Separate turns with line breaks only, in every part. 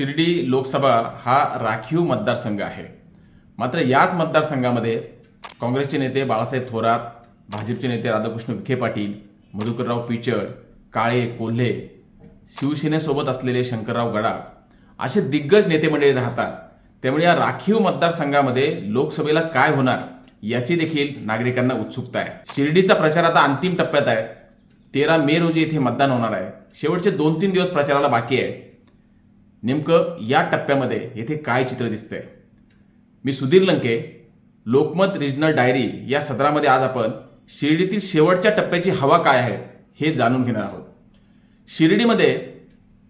शिर्डी लोकसभा हा राखीव मतदारसंघ आहे. मात्र याच मतदारसंघामध्ये काँग्रेसचे नेते बाळासाहेब थोरात भाजपचे नेते राधाकृष्ण विखे पाटील मधुकरराव पिचड काळे कोल्हे शिवसेनेसोबत असलेले शंकरराव गडाख असे दिग्गज नेते मंडळी राहतात. त्यामुळे या राखीव मतदारसंघामध्ये लोकसभेला काय होणार याची देखील नागरिकांना उत्सुकता आहे. शिर्डीचा प्रचार आता अंतिम टप्प्यात आहे. तेरा मे रोजी इथे मतदान होणार आहे. शेवटचे दोन तीन दिवस प्रचाराला बाकी आहे. नेमकं या टप्प्यामध्ये येथे काय चित्र दिसतंय? मी सुधीर लंके लोकमत रिजनल डायरी या सत्रामध्ये आज आपण शिर्डीतील शेवटच्या टप्प्याची हवा काय आहे हे जाणून घेणार आहोत. शिर्डीमध्ये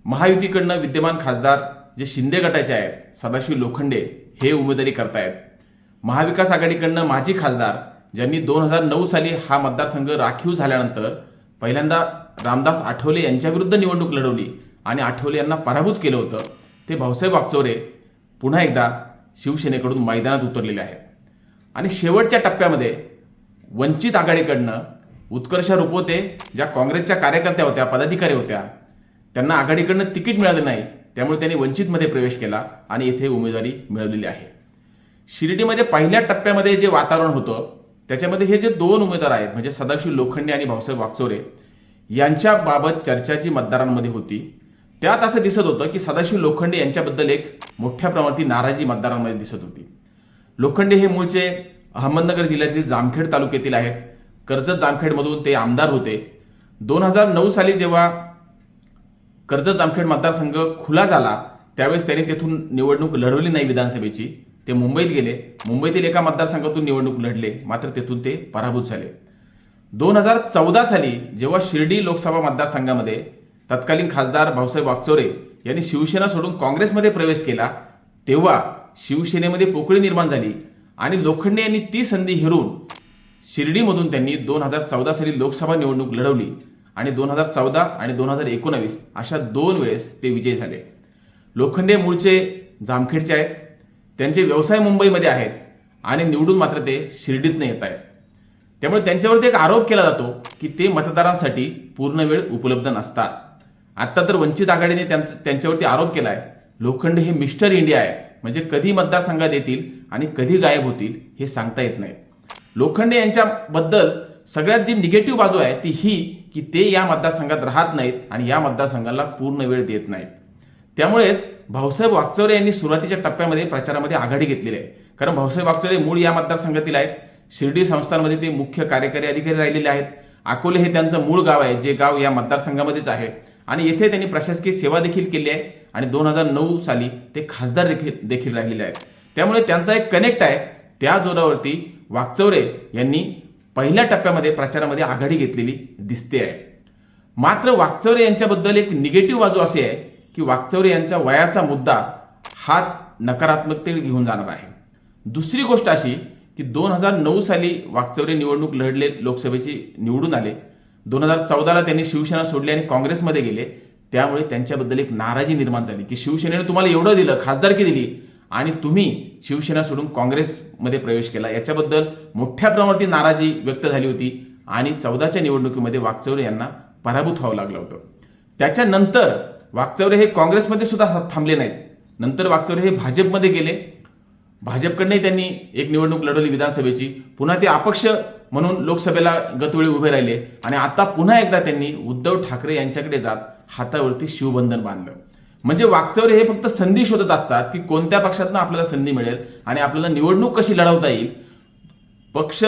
महायुतीकडनं विद्यमान खासदार जे शिंदे गटाचे आहेत सदाशिव लोखंडे हे उमेदवारी करतायत. महाविकास आघाडीकडनं माजी खासदार ज्यांनी दोन हजार नऊ साली हा मतदारसंघ राखीव झाल्यानंतर पहिल्यांदा रामदास आठवले यांच्याविरुद्ध निवडणूक लढवली आणि आठवले यांना पराभूत केलं होतं ते भाऊसाहेब वागचोरे पुन्हा एकदा शिवसेनेकडून मैदानात उतरलेले आहेत. आणि शेवटच्या टप्प्यामध्ये वंचित आघाडीकडनं उत्कर्ष रुपवते ज्या काँग्रेसच्या कार्यकर्त्या होत्या पदाधिकारी होत्या त्यांना आघाडीकडनं तिकीट मिळालं नाही त्यामुळे त्यांनी वंचितमध्ये प्रवेश केला आणि येथे उमेदवारी मिळवलेली आहे. शिर्डीमध्ये पहिल्या टप्प्यामध्ये जे वातावरण होतं त्याच्यामध्ये हे जे दोन उमेदवार आहेत म्हणजे सदाशिव लोखंडे आणि भाऊसाहेब वागचोरे यांच्याबाबत चर्चा जी मतदारांमध्ये होती त्यात असं दिसत होतं की सदाशिव लोखंडे यांच्याबद्दल एक मोठ्या प्रमाणात नाराजी मतदारांमध्ये दिसत होती. लोखंडे हे मूळचे अहमदनगर जिल्ह्यातील जामखेड तालुक्यातील आहेत. कर्जत जामखेडमधून ते आमदार होते. दोन हजार नऊ साली जेव्हा कर्जत जामखेड मतदारसंघ खुला झाला त्यावेळेस त्यांनी तेथून निवडणूक लढवली नाही विधानसभेची. ते मुंबईत गेले. मुंबईतील एका मतदारसंघातून निवडणूक लढले. मात्र तेथून ते पराभूत झाले. दोन हजार चौदा साली जेव्हा शिर्डी लोकसभा मतदारसंघामध्ये तत्कालीन खासदार भाऊसाहेब वागचोरे यांनी शिवसेना सोडून काँग्रेसमध्ये प्रवेश केला. तेव्हा शिवसेनेमध्ये पोकळी निर्माण झाली आणि लोखंडे यांनी ती संधी हेरून शिर्डीमधून त्यांनी दोन हजार चौदा साली लोकसभा निवडणूक लढवली आणि दोन हजार चौदा आणि दोन हजार एकोणावीस अशा दोन वेळेस ते विजयी झाले. लोखंडे मूळचे जामखेडचे आहेत. त्यांचे व्यवसाय मुंबईमध्ये आहेत आणि निवडून मात्र ते शिर्डीतनं येत आहेत. त्यामुळे त्यांच्यावरती एक आरोप केला जातो की ते मतदारांसाठी पूर्ण वेळ उपलब्ध नसतात. आत्ता तर वंचित आघाडीने त्यांचं त्यांच्यावरती आरोप केला आहे लोखंड हे मिस्टर इंडिया आहे. म्हणजे कधी मतदारसंघात येतील आणि कधी गायब होतील हे सांगता येत नाही. लोखंडे यांच्याबद्दल सगळ्यात जी निगेटिव्ह बाजू आहे ती ही की ते या मतदारसंघात राहत नाहीत आणि या मतदारसंघाला पूर्ण वेळ देत नाहीत. त्यामुळेच भाऊसाहेब वागचौरे यांनी सुरुवातीच्या टप्प्यामध्ये प्रचारामध्ये आघाडी घेतलेली आहे. कारण भाऊसाहेब वागचौरे मूळ या मतदारसंघातील आहेत. शिर्डी संस्थांमध्ये ते मुख्य कार्यकारी अधिकारी राहिलेले आहेत. अकोले हे त्यांचं मूळ गाव आहे जे गाव या मतदारसंघामध्येच आहे. आणि येथे त्यांनी प्रशासकीय सेवा देखील केली आहे. आणि दोन हजार नऊ साली ते खासदार देखील देखील राहिलेले आहेत. त्यामुळे त्यांचा एक कनेक्ट आहे. त्या जोरावरती वाकचौरे यांनी पहिल्या टप्प्यामध्ये प्रचारामध्ये आघाडी घेतलेली दिसते आहे. मात्र वाकचौरे यांच्याबद्दल एक निगेटिव्ह बाजू अशी आहे की वाकचौरे यांच्या वयाचा मुद्दा हा नकारात्मकतेकडे घेऊन जाणार आहे. दुसरी गोष्ट अशी की दोन हजार नऊ साली वाकचौरे निवडणूक लढले लोकसभेची निवडून आले. दोन हजार चौदाला त्यांनी शिवसेना सोडली आणि काँग्रेसमध्ये गेले. त्यामुळे त्यांच्याबद्दल एक नाराजी निर्माण झाली की शिवसेनेने तुम्हाला एवढं दिलं खासदारकी दिली आणि तुम्ही शिवसेना सोडून काँग्रेसमध्ये प्रवेश केला. याच्याबद्दल मोठ्या प्रमाणावरती नाराजी व्यक्त झाली होती आणि चौदाच्या निवडणुकीमध्ये वागचौरे यांना पराभूत व्हावं लागलं होतं. त्याच्यानंतर वागचौरे हे काँग्रेसमध्ये सुद्धा थांबले नाहीत. नंतर वागचौरे हे भाजपमध्ये गेले. भाजपकडनंही त्यांनी एक निवडणूक लढवली विधानसभेची. पुन्हा ते अपक्ष म्हणून लोकसभेला गतवेळी उभे राहिले आणि आता पुन्हा एकदा त्यांनी उद्धव ठाकरे यांच्याकडे जात हातावरती शिवबंधन बांधलं. म्हणजे वागचौरे हे फक्त संधी शोधत असतात की कोणत्या पक्षातनं आपल्याला संधी मिळेल आणि आपल्याला निवडणूक कशी लढवता येईल. पक्ष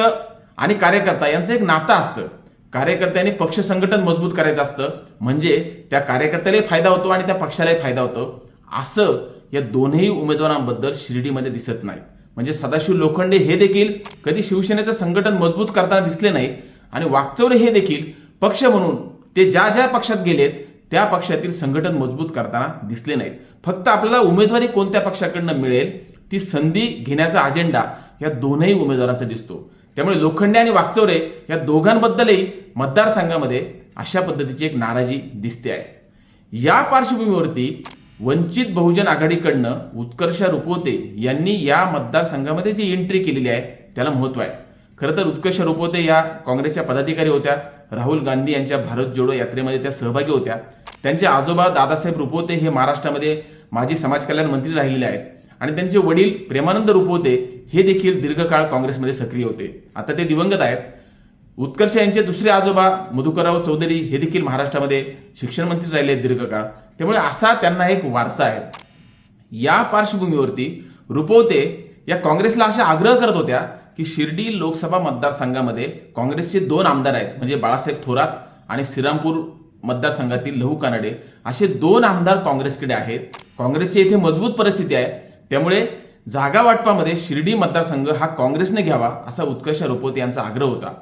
आणि कार्यकर्ता यांचं एक नातं असतं. कार्यकर्त्यांनी पक्ष संघटन मजबूत करायचं असतं. म्हणजे त्या कार्यकर्त्यालाही फायदा होतो आणि त्या पक्षालाही फायदा होतो. असं या दोन्ही उमेदवारांबद्दल शिर्डीमध्ये दिसत नाही म्हणजे सदाशिव लोखंडे हे देखील कधी शिवसेनेचं संघटन मजबूत करताना दिसले नाही आणि वागचौरे हे देखील पक्ष म्हणून ते ज्या ज्या पक्षात गेलेत त्या पक्षातील संघटन मजबूत करताना दिसले नाहीत. फक्त आपल्याला उमेदवारी कोणत्या पक्षाकडनं मिळेल ती संधी घेण्याचा अजेंडा या दोनही उमेदवारांचा दिसतो. त्यामुळे लोखंडे आणि वागचौरे या दोघांबद्दलही मतदारसंघामध्ये अशा पद्धतीची एक नाराजी दिसते आहे. या पार्श्वभूमीवरती वंचित बहुजन आघाडीकडनं उत्कर्ष रुपवते यांनी या मतदारसंघामध्ये जी एंट्री केलेली आहे त्याला महत्त्व आहे. खरं तर उत्कर्ष रुपवते या काँग्रेसच्या पदाधिकारी होत्या. राहुल गांधी यांच्या भारत जोडो यात्रेमध्ये त्या सहभागी होत्या. त्यांचे आजोबा दादासाहेब रुपवते हे महाराष्ट्रामध्ये माजी समाज कल्याण मंत्री राहिलेले आहेत. आणि त्यांचे वडील प्रेमानंद रुपवते हे देखील दीर्घकाळ काँग्रेसमध्ये सक्रिय होते. आता ते दिवंगत आहेत. उत्कर्ष यांचे दुसरे आजोबा मधुकरराव चौधरी हे देखील महाराष्ट्रामध्ये शिक्षण मंत्री राहिले आहेत दीर्घकाळ. त्यामुळे असा त्यांना एक वारसा आहे. या पार्श्वभूमीवरती रुपवते या काँग्रेसला अशा आग्रह करत होत्या की शिर्डी लोकसभा मतदारसंघामध्ये काँग्रेसचे दोन आमदार आहेत म्हणजे बाळासाहेब थोरात आणि श्रीरामपूर मतदारसंघातील लहू कानडे. असे दोन आमदार काँग्रेसकडे आहेत. काँग्रेसची येथे मजबूत परिस्थिती आहे. त्यामुळे जागा वाटपामध्ये शिर्डी मतदारसंघ हा काँग्रेसने घ्यावा असा उत्कर्ष रुपवते यांचा आग्रह होता.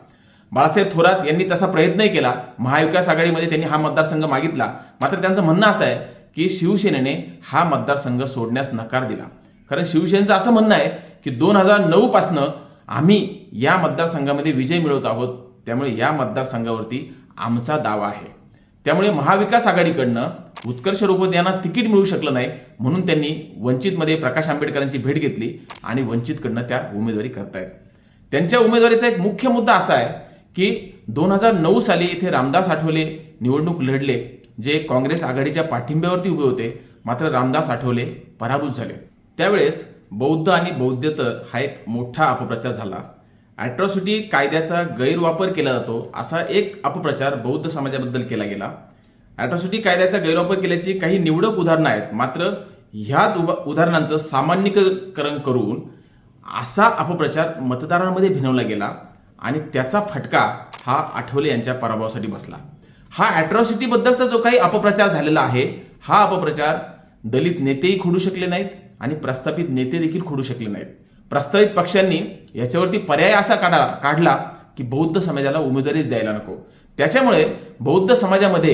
बाळासाहेब थोरात यांनी तसा प्रयत्नही केला. महाविकास आघाडीमध्ये त्यांनी हा मतदारसंघ मागितला. मात्र त्यांचं म्हणणं असं आहे की शिवसेनेने हा मतदारसंघ सोडण्यास नकार दिला. कारण शिवसेनेचं असं म्हणणं आहे की दोन हजार नऊ पासनं आम्ही या मतदारसंघामध्ये विजय मिळवत आहोत. त्यामुळे या मतदारसंघावरती आमचा दावा आहे. त्यामुळे महाविकास आघाडीकडनं उत्कर्ष रुपवते यांना तिकीट मिळू शकलं नाही म्हणून त्यांनी वंचितमध्ये प्रकाश आंबेडकरांची भेट घेतली आणि वंचितकडनं त्या उमेदवारी करतायत. त्यांच्या उमेदवारीचा एक मुख्य मुद्दा असा आहे की दोन हजार नऊ साली इथे रामदास आठवले निवडणूक लढले जे काँग्रेस आघाडीच्या पाठिंब्यावरती उभे होते मात्र रामदास आठवले पराभूत झाले. त्यावेळेस बौद्ध आणि बौद्धेतर हा एक मोठा अपप्रचार झाला. अॅट्रॉसिटी कायद्याचा गैरवापर केला जातो असा एक अपप्रचार बौद्ध समाजाबद्दल केला गेला. अॅट्रॉसिटी कायद्याचा गैरवापर केल्याची काही निवडक उदाहरणं आहेत मात्र ह्याच उभा- उदाहरणांचं सामान्यीकरण करून असा अपप्रचार मतदारांमध्ये भिनवला गेला. आणि त्याचा फटका हा आठवले यांच्या पराभवासाठी बसला. हा अॅट्रॉसिटीबद्दलचा जो काही अपप्रचार झालेला आहे हा अपप्रचार दलित नेतेही खोडू शकले नाहीत आणि प्रस्थापित नेते देखील खोडू शकले नाहीत. प्रस्तावित पक्षांनी याच्यावरती पर्याय असा काढा काढला की बौद्ध समाजाला उमेदवारीच द्यायला नको. त्याच्यामुळे बौद्ध समाजामध्ये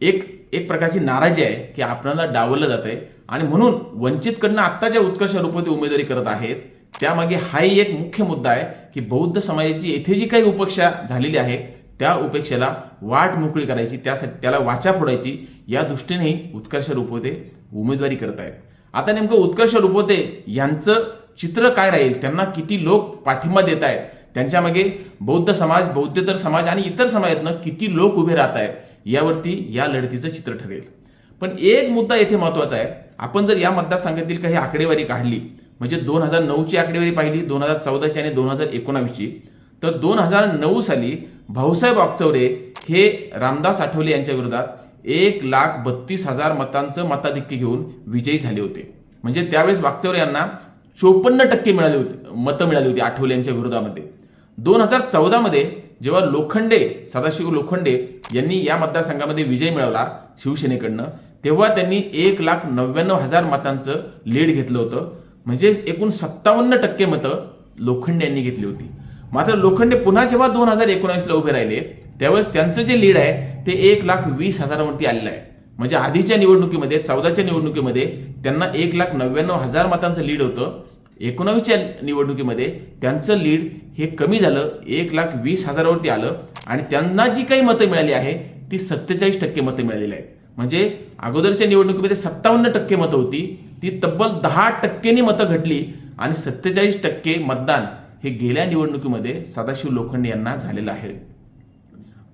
एक एक प्रकारची नाराजी आहे की आपल्याला डावललं जात आहे आणि म्हणून वंचितकडनं आत्ता ज्या उत्कर्ष रूपात उमेदवारी करत आहेत. त्यामागे हाही एक मुख्य मुद्दा आहे की बौद्ध समाजाची येथे जी काही उपेक्षा झालेली आहे त्या उपेक्षेला वाट मोकळी करायची त्यासाठी त्याला वाचा फोडायची या दृष्टीनेही उत्कर्ष रूपवते उमेदवारी करत आहेत आता नेमकं उत्कर्ष रूपवते यांचं चित्र काय राहील? त्यांना किती लोक पाठिंबा देत आहेत त्यांच्या मागे बौद्ध समाज बौद्धतर समाज आणि इतर समाजातनं किती लोक उभे राहत आहेत यावरती या लढतीचं चित्र ठरेल. पण एक मुद्दा येथे महत्त्वाचा आहे. आपण जर या मतदारसंघातील काही आकडेवारी काढली म्हणजे दोन हजार नऊची आकडेवारी पाहिली दोन हजार चौदाची आणि दोन हजार एकोणावीसची. तर दोन हजार नऊ साली भाऊसाहेब वागचौरे हे रामदास आठवले यांच्या विरोधात एक लाख बत्तीस हजार मतांचं मताधिक्य घेऊन विजयी झाले होते. म्हणजे त्यावेळेस वागचौरे यांना चोपन्न टक्के मिळाली होती मतं मिळाली होती आठवले यांच्या विरोधामध्ये. दोन हजार चौदामध्ये जेव्हा लोखंडे सदाशिव लोखंडे यांनी या मतदारसंघामध्ये विजय मिळवला शिवसेनेकडनं तेव्हा त्यांनी एक लाख नव्याण्णव हजार मतांचं लीड घेतलं होतं. म्हणजे एकूण सत्तावन्न टक्के मतं लोखंडे यांनी घेतली होती. मात्र लोखंडे पुन्हा जेव्हा दोन हजार एकोणावीसला उभे राहिले त्यावेळेस त्यांचं जे लीड आहे ते एक लाख वीस हजारावरती आलेलं आहे. म्हणजे आधीच्या निवडणुकीमध्ये चौदाच्या निवडणुकीमध्ये त्यांना एक लाख नव्याण्णव हजार मतांचं लीड होतं. एकोणावीसच्या निवडणुकीमध्ये त्यांचं लीड हे कमी झालं एक लाख वीस हजारावरती आलं. आणि त्यांना जी काही मतं मिळाली आहे ती सत्तेचाळीस टक्के मतं मिळालेली आहेत. म्हणजे अगोदरच्या निवडणुकीमध्ये सत्तावन्न टक्के मतं होती ती तब्बल दहा टक्क्यांनी मतं घटली आणि सत्तेचाळीस टक्के मतदान हे गेल्या निवडणुकीमध्ये सदाशिव लोखंडे यांना झालेलं आहे.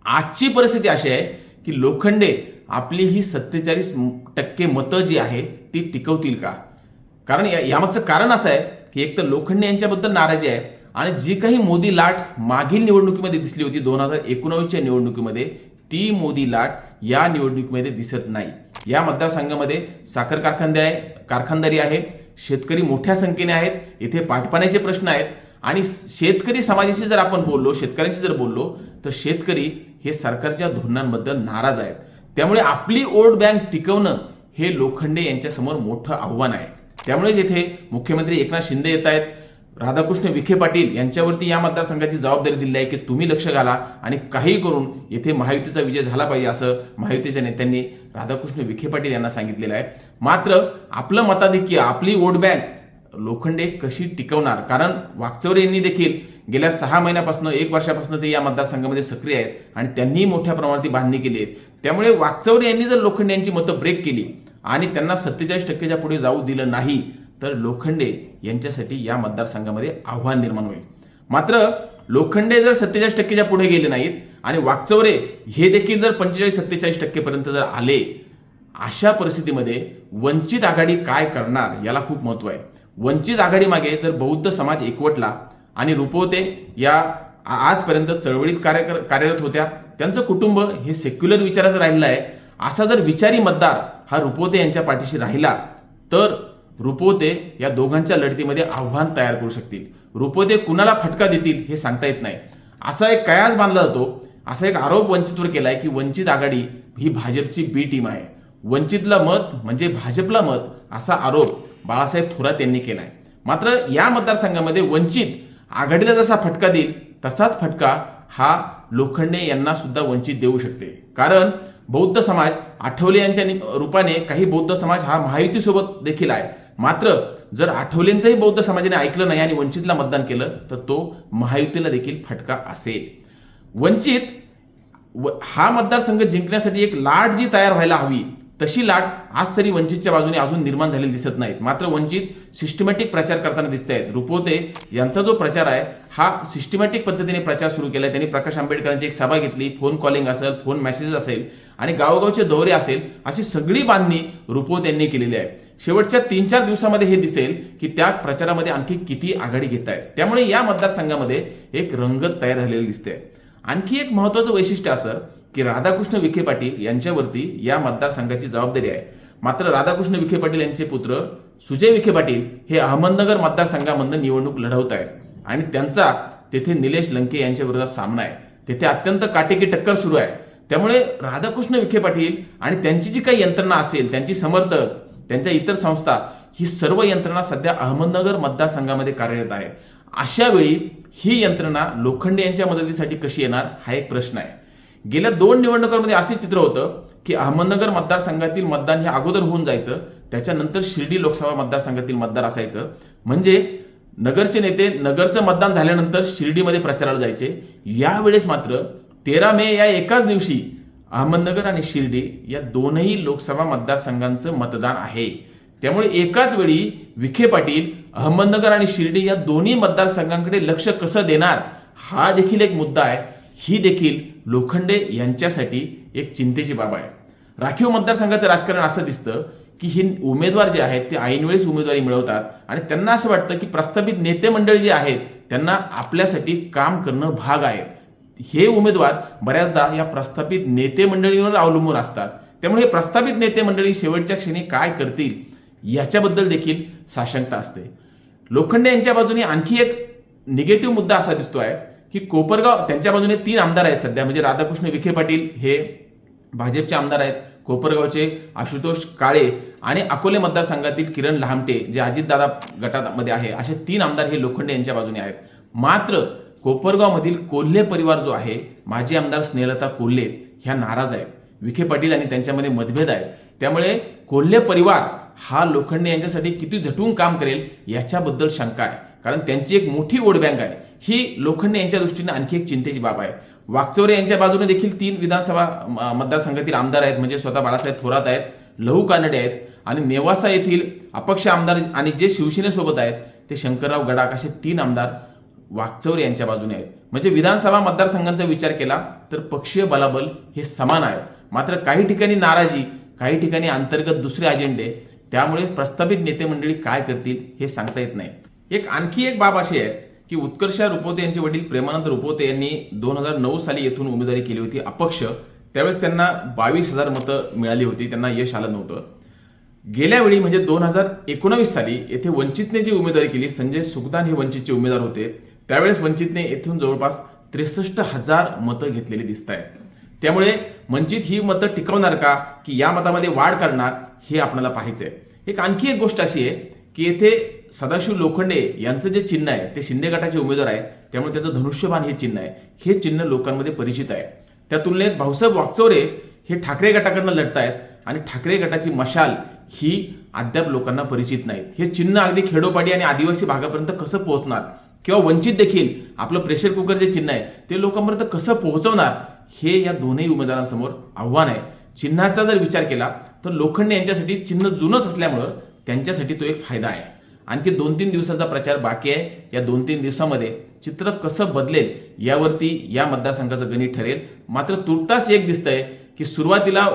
आजची परिस्थिती अशी आहे की लोखंडे आपली ही सत्तेचाळीस टक्के मतं जी आहे ती टिकवतील का? कारण या- यामागचं कारण असं आहे की एक तर लोखंडे यांच्याबद्दल नाराजी आहे आणि जी काही मोदी लाट मागील निवडणुकीमध्ये दिसली होती दोन हजार एकोणावीसच्या निवडणुकीमध्ये ती मोदी लाट या निवडणुकीमध्ये दिसत नाही. या मतदारसंघामध्ये साखर कारखानदे आहे कारखानदारी आहे शेतकरी मोठ्या संख्येने आहेत इथे पाठपाण्याचे प्रश्न आहेत. आणि शेतकरी समाजाशी जर आपण बोललो शेतकऱ्यांशी जर बोललो तर शेतकरी हे सरकारच्या धोरणांबद्दल नाराज आहेत. त्यामुळे आपली वोट बँक टिकवणं हे लोखंडे यांच्यासमोर मोठं आव्हान आहे. त्यामुळेच येथे मुख्यमंत्री एकनाथ शिंदे येत आहेत. राधाकृष्ण विखे पाटील यांच्यावरती या मतदारसंघाची जबाबदारी दिली आहे की तुम्ही लक्ष घाला आणि काही करून येथे महायुतीचा विजय झाला पाहिजे असं महायुतीच्या नेत्यांनी राधाकृष्ण विखे पाटील यांना सांगितलेलं आहे. मात्र आपलं मताधिक्य आपली वोट बँक लोखंडे कशी टिकवणार? कारण वागचौरे यांनी देखील गेल्या सहा महिन्यापासून एक वर्षापासून ते या मतदारसंघामध्ये सक्रिय आहेत आणि त्यांनीही मोठ्या प्रमाणात ती बांधणी केली आहे त्यामुळे वागचौरे यांनी जर लोखंडे यांची मतं ब्रेक केली आणि त्यांना सत्तेचाळीस टक्केच्या पुढे जाऊ दिलं नाही तर लोखंडे यांच्यासाठी या मतदारसंघामध्ये आव्हान निर्माण होईल. मात्र लोखंडे जर सत्तेचाळीस टक्केच्या पुढे गेले नाहीत आणि वागचौरे हे देखील जर पंचेचाळीस सत्तेचाळीस टक्केपर्यंत जर आले अशा परिस्थितीमध्ये वंचित आघाडी काय करणार याला खूप महत्त्व आहे. वंचित आघाडी मागे जर बौद्ध समाज एकवटला आणि रुपवते या आजपर्यंत चळवळीत कार्य कार्यरत होत्या त्यांचं कुटुंब हे सेक्युलर विचाराचं राहिलं आहे. असा जर विचारी मतदार हा रुपवते यांच्या पाठीशी राहिला तर रुपवते या दोघांच्या लढतीमध्ये आव्हान तयार करू शकतील. रुपोते कुणाला फटका देतील हे सांगता येत नाही. असा एक कयास बांधला जातो असा एक आरोप वंचितवर केलाय की वंचित आघाडी ही भाजपची बी टीम आहे. वंचितला मत म्हणजे भाजपला मत असा आरोप बाळासाहेब थोरात यांनी केलाय. मात्र या मतदारसंघामध्ये वंचित आघाडीला जसा फटका देईल तसाच फटका हा लोखंडे यांना सुद्धा वंचित देऊ शकते. कारण बौद्ध समाज आठवले यांच्या नि- रूपाने काही बौद्ध समाज हा महायुतीसोबत देखील आहे. मात्र जर आठवलेंचंही बौद्ध समाजाने ऐकलं नाही आणि वंचितला मतदान केलं तर तो महायुतीला देखील फटका असेल. वंचित व- हा मतदारसंघ जिंकण्यासाठी एक लाट जी तयार व्हायला हवी तशी लाट आज तरी वंचितच्या बाजूने अजून निर्माण झालेली दिसत नाहीत. मात्र वंचित सिस्टमॅटिक प्रचार करताना दिसत आहेत रुपोते यांचा जो प्रचार आहे हा सिस्टमॅटिक पद्धतीने प्रचार सुरू केला त्यांनी प्रकाश आंबेडकरांची एक सभा घेतली. फोन कॉलिंग असेल फोन मेसेजेस असेल आणि गावोगावचे दौरे असेल अशी सगळी बांधणी रुपोत यांनी केलेली आहे. शेवटच्या तीन चार दिवसामध्ये हे दिसेल की त्या प्रचारामध्ये आणखी किती आघाडी घेत आहेत त्यामुळे या मतदारसंघामध्ये एक रंगत तयार झालेली दिसते. आणखी एक महत्वाचं वैशिष्ट्य असं की राधाकृष्ण विखे पाटील यांच्यावरती या मतदारसंघाची जबाबदारी आहे. मात्र राधाकृष्ण विखे पाटील यांचे पुत्र सुजय विखे पाटील हे अहमदनगर मतदारसंघामधून निवडणूक लढवत आहेत. आणि त्यांचा तेथे निलेश लंके यांच्या विरोधात सामना आहे. तेथे अत्यंत काटेकी टक्कर सुरू आहे. त्यामुळे राधाकृष्ण विखे पाटील आणि त्यांची जी काही यंत्रणा असेल त्यांची समर्थक त्यांच्या इतर संस्था ही सर्व यंत्रणा सध्या अहमदनगर मतदारसंघामध्ये कार्यरत आहे. अशा वेळी ही यंत्रणा लोखंडे यांच्या मदतीसाठी कशी येणार हा एक प्रश्न आहे. गेल्या दोन निवडणुकांमध्ये असे चित्र होतं की अहमदनगर मतदारसंघातील मतदान हे अगोदर होऊन जायचं त्याच्यानंतर शिर्डी लोकसभा मतदारसंघातील मतदार असायचं. म्हणजे नगरचे नेते नगरचं मतदान झाल्यानंतर शिर्डीमध्ये प्रचाराला जायचे. यावेळेस मात्र तेरा मे या एकाच दिवशी अहमदनगर आणि शिर्डी या दोनही लोकसभा मतदारसंघांचं मतदान आहे. त्यामुळे एकाच वेळी विखे पाटील अहमदनगर आणि शिर्डी या दोन्ही मतदारसंघांकडे लक्ष कसं देणार हा देखील एक मुद्दा आहे. ही देखील लोखंडे यांच्यासाठी एक चिंतेची बाब आहे. राखीव मतदारसंघाचं राजकारण असं दिसतं की हे उमेदवार जे आहेत ते ऐनवेळेस उमेदवारी मिळवतात आणि त्यांना असं वाटतं की प्रस्थापित नेते मंडळ जे आहेत त्यांना आपल्यासाठी काम करणं भाग आहे हे उमेदवार बऱ्याचदा या प्रस्थापित नेते मंडळींवर अवलंबून असतात. त्यामुळे हे प्रस्थापित नेते मंडळी शेवटच्या क्षणी काय करतील याच्याबद्दल देखील साशंकता असते. लोखंडे यांच्या बाजूने आणखी एक निगेटिव्ह मुद्दा असा दिसतो आहे की कोपरगाव त्यांच्या बाजूने तीन आमदार आहेत सध्या. म्हणजे राधाकृष्ण विखे पाटील हे भाजपचे आमदार आहेत. कोपरगावचे आशुतोष काळे आणि अकोले मतदारसंघातील किरण लहामटे जे अजितदादा गटामध्ये आहे. असे तीन आमदार हे लोखंडे यांच्या बाजूने आहेत. मात्र कोपरगावमधील कोल्हे परिवार जो आहे माजी आमदार स्नेहलता कोल्हे ह्या नाराज आहेत. विखे पाटील आणि त्यांच्यामध्ये मतभेद आहेत. त्यामुळे कोल्हे परिवार हा लोखंडे यांच्यासाठी किती झटून काम करेल याच्याबद्दल शंका आहे. कारण त्यांची एक मोठी वोट बँक आहे. ही लोखंडे यांच्या दृष्टीने आणखी एक चिंतेची बाब आहे. वाकचौरे यांच्या बाजूने देखील तीन विधानसभा म- मतदारसंघातील आमदार आहेत. म्हणजे स्वतः बाळासाहेब थोरात आहेत लहू कानडे आहेत आणि नेवासा येथील अपक्ष आमदार आणि जे शिवसेनेसोबत आहेत ते शंकरराव गडाक असे तीन आमदार वाकचौरे यांच्या बाजूने आहेत. म्हणजे विधानसभा मतदारसंघांचा विचार केला तर पक्षीय बलाबल हे समान आहेत. मात्र काही ठिकाणी नाराजी काही ठिकाणी अंतर्गत दुसरे अजेंडे त्यामुळे प्रस्थापित नेते मंडळी काय करतील हे सांगता येत नाही. एक आणखी एक बाब अशी आहे की उत्कर्षा रुपवते यांचे वडील प्रेमानंद रुपवते यांनी दोन हजार नऊ साली येथून उमेदवारी केली होती. अपक्ष त्यावेळेस त्यांना बावीस हजार मतं मिळाली होती. त्यांना यश आलं नव्हतं. गेल्या वेळी म्हणजे दोन हजार एकोणावीस साली येथे वंचितने जी उमेदवारी केली संजय सुखदान हे वंचितचे उमेदवार होते. त्यावेळेस वंचितने येथून जवळपास त्रेसष्ट हजार मतं घेतलेली दिसत आहेत. त्यामुळे वंचित ही मतं टिकवणार का की या मतामध्ये वाढ करणार हे आपल्याला पाहायचंय. एक आणखी एक गोष्ट अशी आहे की येथे सदाशिव लोखंडे यांचं जे चिन्ह आहे ते शिंदे गटाचे उमेदवार आहेत त्यामुळे त्याचं धनुष्यबाण हे चिन्ह आहे. हे चिन्ह लोकांमध्ये परिचित आहे. त्या तुलनेत भाऊसाहेब वागचौरे हे ठाकरे गटाकडनं लढतायत आणि ठाकरे गटाची मशाल ही अद्याप लोकांना परिचित नाहीत. हे चिन्ह अगदी खेडोपाडी आणि आदिवासी भागापर्यंत कसं पोहोचणार? किंवा वंचित देखील आपलं प्रेशर कुकर जे चिन्ह आहे ते लोकांपर्यंत कसं पोहोचवणार? हे या दोनही उमेदवारांसमोर आव्हान आहे. चिन्हाचा जर विचार केला तर लोखंडे यांच्यासाठी चिन्ह जुनंच असल्यामुळं त्यांच्यासाठी तो एक फायदा आहे. आणखी दोन तीन दिवसाचा प्रचार बाकी आहे. या दोन तीन दिवसामध्ये चित्र कसं बदलेल यावरती या मतदारसंघाचं गणित ठरेल. मात्र तुर्तास एक दिसतंय की सुरुवातीला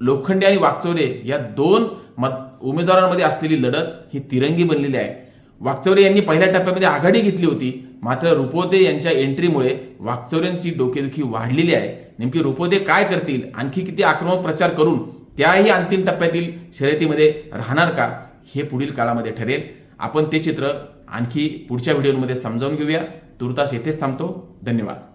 लोखंडे आणि वाकचौरे या दोन मत उमेदवारांमध्ये असलेली लढत ही तिरंगी बनलेली आहे. वाकचौरे यांनी पहिल्या टप्प्यामध्ये आघाडी घेतली होती. मात्र रुपोदे यांच्या एंट्रीमुळे वाकचौऱ्यांची डोकेदुखी वाढलेली आहे. नेमकी रुपोदे काय करतील? आणखी किती आक्रमक प्रचार करून त्याही अंतिम टप्प्यातील शर्यतीमध्ये राहणार का? हे पुढील काळामध्ये ठरेल. आपण ते चित्र आणखी पुढच्या व्हिडिओमध्ये समजावून घेऊया. तुर्तास येथेच थांबतो. धन्यवाद.